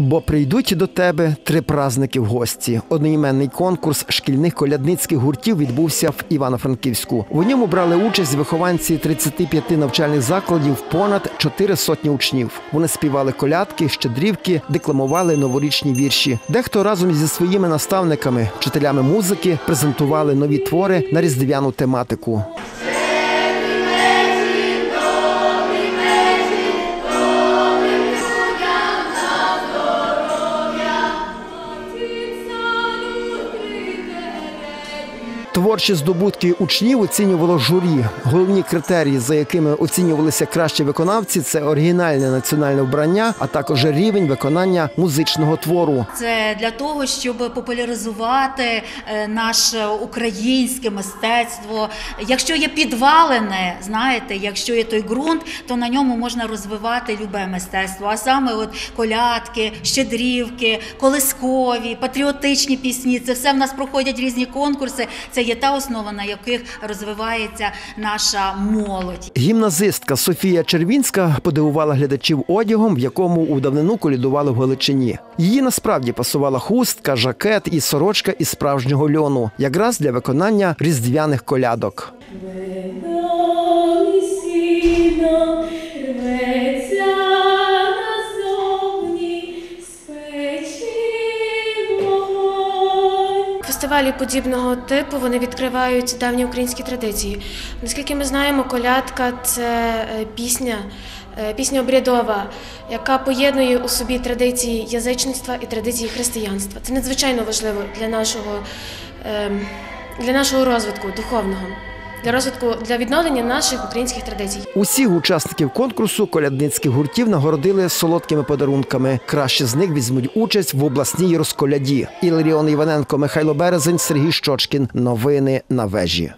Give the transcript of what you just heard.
Бо прийдуть до тебе три празники в гості. Одноіменний конкурс шкільних колядницьких гуртів відбувся в Івано-Франківську. У ньому брали участь вихованці 35 навчальних закладів, понад чотири сотні учнів. Вони співали колядки, щедрівки, декламували новорічні вірші. Дехто разом зі своїми наставниками, вчителями музики, презентували нові твори на різдвяну тематику. Творчі здобутки учнів оцінювало журі. Головні критерії, за якими оцінювалися кращі виконавці, це оригінальне національне вбрання, а також рівень виконання музичного твору. Це для того, щоб популяризувати е, наше українське мистецтво. Якщо є підвалене, знаєте, якщо є той ґрунт, то на ньому можна розвивати любе мистецтво. А саме от колядки, щедрівки, колискові, патріотичні пісні. Це все в нас проходять різні конкурси. Це є та основа, на яких розвивається наша молодь. Гімназистка Софія Червінська подивувала глядачів одягом, в якому у давнину колядували в Галичині. Її насправді пасувала хустка, жакет і сорочка із справжнього льону, якраз для виконання різдвяних колядок. Фестивалі подібного типу вони відкривають давні українські традиції. Наскільки ми знаємо, колядка це е, пісня, е, пісня обрядова, яка поєднує у собі традиції язичництва і традиції християнства. Це надзвичайно важливо для нашого, ем, для нашого розвитку духовного, для розвитку для відновлення наших українських традицій. Усіх учасників конкурсу колядницьких гуртів нагородили солодкими подарунками. Краще з них візьмуть участь в обласній розколяді. Іларіон Іваненко, Михайло Березень, Сергій Щочкін. Новини на вежі.